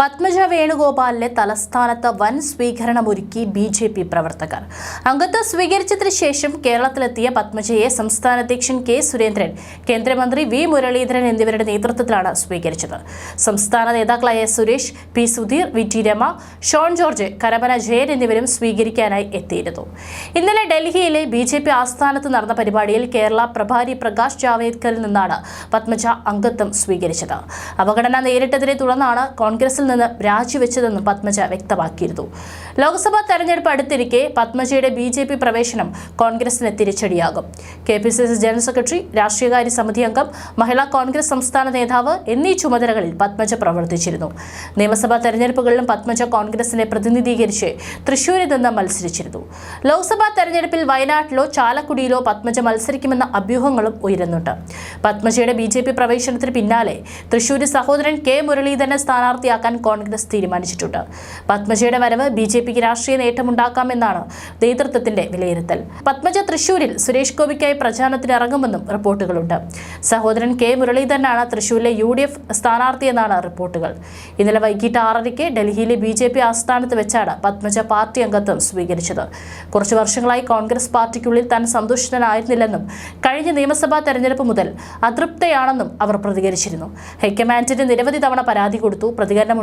പത്മജ വേണുഗോപാലിന്റെ തലസ്ഥാനത്ത് വൻ സ്വീകരണമൊരുക്കി B J P പ്രവർത്തകർ. അംഗത്വം സ്വീകരിച്ചതിന് ശേഷം കേരളത്തിലെത്തിയ പത്മജയെ സംസ്ഥാന അധ്യക്ഷൻ കെ സുരേന്ദ്രൻ കേന്ദ്രമന്ത്രി വി മുരളീധരൻ എന്നിവരുടെ നേതൃത്വത്തിലാണ് സ്വീകരിച്ചത്. സംസ്ഥാന നേതാക്കളായ Suresh P Sudheer V T Rama Shone George Karamana Jayan എന്നിവരും സ്വീകരിക്കാനായി എത്തിയിരുന്നു. ഇന്നലെ ഡൽഹിയിലെ ബി ജെ പി ആസ്ഥാനത്ത് നടന്ന പരിപാടിയിൽ കേരള പ്രഭാരി പ്രകാശ് ജാവേദ്കറിൽ നിന്നാണ് പത്മജ അംഗത്വം സ്വീകരിച്ചത്. അവഗണന നേരിട്ടതിനെ തുടർന്നാണ് കോൺഗ്രസിൽ നിന്ന് രാജിവെച്ചതെന്നും പത്മജ വ്യക്തമാക്കിയിരുന്നു. ലോക്സഭാ തെരഞ്ഞെടുപ്പ് അടുത്തിരിക്കെ പത്മജയുടെ ബി ജെ പി പ്രവേശനം കോൺഗ്രസിന് തിരിച്ചടിയാകും. K P C C general secretary രാഷ്ട്രീയകാര്യ സമിതി അംഗം മഹിളാ കോൺഗ്രസ് സംസ്ഥാന നേതാവ് എന്നീ ചുമതലകളിൽ പത്മജ പ്രവർത്തിച്ചിരുന്നു. നിയമസഭാ തെരഞ്ഞെടുപ്പുകളിലും പത്മജ കോൺഗ്രസിനെ പ്രതിനിധീകരിച്ച് തൃശൂരിൽ നിന്ന് മത്സരിച്ചിരുന്നു. ലോക്സഭാ തെരഞ്ഞെടുപ്പിൽ വയനാട്ടിലോ ചാലക്കുടിയിലോ പത്മജ മത്സരിക്കുമെന്ന അഭ്യൂഹങ്ങളും ഉയരുന്നുണ്ട്. പത്മജയുടെ ബി ജെ പി പ്രവേശനത്തിന് പിന്നാലെ തൃശൂരി സഹോദരൻ കെ മുരളീധരനെ സ്ഥാനാർത്ഥിയാക്കാൻ കോൺഗ്രസ് തീരുമാനിച്ചിട്ടുണ്ട്. പത്മജയുടെ വരവ് ബി ജെ പിക്ക് രാഷ്ട്രീയ നേട്ടമുണ്ടാക്കാമെന്നാണ് നേതൃത്വത്തിന്റെ വിലയിരുത്തൽ. പത്മജ തൃശൂരിൽ സുരേഷ് ഗോപിക്കായി പ്രചാരണത്തിന് ഇറങ്ങുമെന്നും റിപ്പോർട്ടുകളുണ്ട്. സഹോദരൻ കെ മുരളീധരനാണ് തൃശൂരിലെ യു ഡി എഫ് സ്ഥാനാർത്ഥിയെന്നാണ് റിപ്പോർട്ടുകൾ. ഇന്നലെ വൈകിട്ട് ആറരയ്ക്ക് ഡൽഹിയിലെ ബി ജെ പി ആസ്ഥാനത്ത് വെച്ചാണ് പത്മജ പാർട്ടി അംഗത്വം സ്വീകരിച്ചത്. കുറച്ചു വർഷങ്ങളായി കോൺഗ്രസ് പാർട്ടിക്കുള്ളിൽ താൻ സന്തുഷ്ടനായിരുന്നില്ലെന്നും കഴിഞ്ഞ നിയമസഭാ തെരഞ്ഞെടുപ്പ് മുതൽ അതൃപ്തയാണെന്നും അവർ പ്രതികരിച്ചിരുന്നു. ഹൈക്കമാൻഡിന് നിരവധി തവണ പരാതി കൊടുത്തു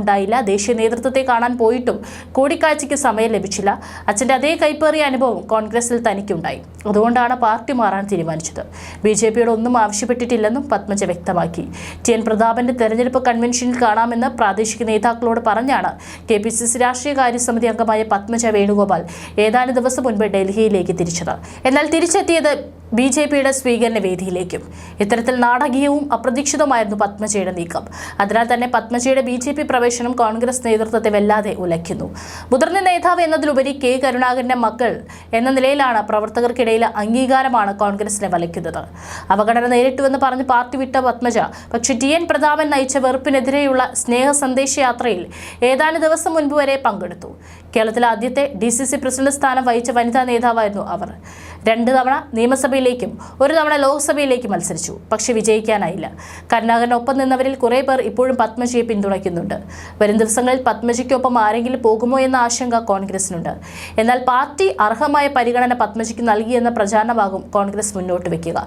പ്രതികരണമുണ്ടായില്ല ദേശീയ നേതൃത്വത്തെ കാണാൻ പോയിട്ടും കൂടിക്കാഴ്ചയ്ക്ക് സമയം ലഭിച്ചില്ല. അച്ഛന്റെ അതേ കൈപ്പേറിയ അനുഭവം കോൺഗ്രസിൽ തനിക്കുണ്ടായി. അതുകൊണ്ടാണ് പാർട്ടി മാറാൻ തീരുമാനിച്ചത്. ബി ജെ പിയോട് ഒന്നും ആവശ്യപ്പെട്ടിട്ടില്ലെന്നും പത്മജ വ്യക്തമാക്കി. ടി എൻ പ്രതാപന്റെ തെരഞ്ഞെടുപ്പ് കൺവെൻഷനിൽ കാണാമെന്ന് പ്രാദേശിക നേതാക്കളോട് പറഞ്ഞാണ് കെ പി സി സി രാഷ്ട്രീയകാര്യ സമിതി അംഗമായ പത്മജ വേണുഗോപാൽ ഏതാനും ദിവസം മുൻപ് ഡൽഹിയിലേക്ക് തിരിച്ചത്. എന്നാൽ തിരിച്ചെത്തിയത് ബി ജെ പിയുടെ സ്വീകരണ വേദിയിലേക്കും. ഇത്തരത്തിൽ നാടകീയവും അപ്രതീക്ഷിതമായിരുന്നു പത്മജയുടെ നീക്കം. അതിനാൽ തന്നെ പത്മജയുടെ ബി ജെ പി പ്രവേശനം കോൺഗ്രസ് നേതൃത്വത്തെ വല്ലാതെ ഉലയ്ക്കുന്നു. മുതിർന്ന നേതാവ് എന്നതിലുപരി കെ കരുണാകരന്റെ മക്കൾ എന്ന നിലയിലാണ് പ്രവർത്തകർക്കിടയിലെ അംഗീകാരമാണ് കോൺഗ്രസിനെ വലയ്ക്കുന്നത്. അവഗണന നേരിട്ടുവെന്ന് പറഞ്ഞ് പാർട്ടി വിട്ട പത്മജ പക്ഷേ ടി എൻ പ്രതാപൻ നയിച്ച വെറുപ്പിനെതിരെയുള്ള സ്നേഹ സന്ദേശയാത്രയിൽ ഏതാനും ദിവസം മുൻപ് വരെ പങ്കെടുത്തു. കേരളത്തിലെ ആദ്യത്തെ ഡി സി സി പ്രസിഡന്റ് സ്ഥാനം വഹിച്ച വനിതാ നേതാവായിരുന്നു അവർ. രണ്ട് തവണ നിയമസഭയിലേക്കും ഒരു തവണ ലോക്സഭയിലേക്ക് മത്സരിച്ചു പക്ഷെ വിജയിക്കാനായില്ല. കരുണാകരനൊപ്പം നിന്നവരിൽ കുറേ പേർ ഇപ്പോഴും പത്മജിയെ പിന്തുണയ്ക്കുന്നുണ്ട്. വരും ദിവസങ്ങളിൽ പത്മജിക്കൊപ്പം ആരെങ്കിലും പോകുമോ എന്ന ആശങ്ക കോൺഗ്രസിനുണ്ട്. എന്നാൽ പാർട്ടി അർഹമായ പരിഗണന പത്മജിക്ക് നൽകിയെന്ന പ്രചാരണമാകും കോൺഗ്രസ് മുന്നോട്ട് വെക്കുക.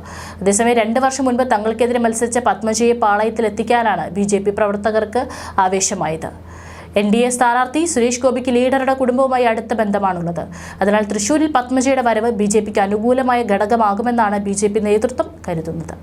അതേസമയം രണ്ട് വർഷം മുൻപ് തങ്ങൾക്കെതിരെ മത്സരിച്ച പത്മജിയെ പാളയത്തിൽ എത്തിക്കാനാണ് ബി പ്രവർത്തകർക്ക് ആവേശമായത്. എൻ ഡി എ സ്ഥാനാർത്ഥി സുരേഷ് ഗോപിക്ക് ലീഡറുടെ കുടുംബവുമായി അടുത്ത ബന്ധമാണുള്ളത്. അതിനാൽ തൃശൂരിൽ പത്മജയുടെ വരവ് ബി ജെ പിക്ക് അനുകൂലമായ ഘടകമാകുമെന്നാണ് ബി ജെ പി നേതൃത്വം കരുതുന്നത്.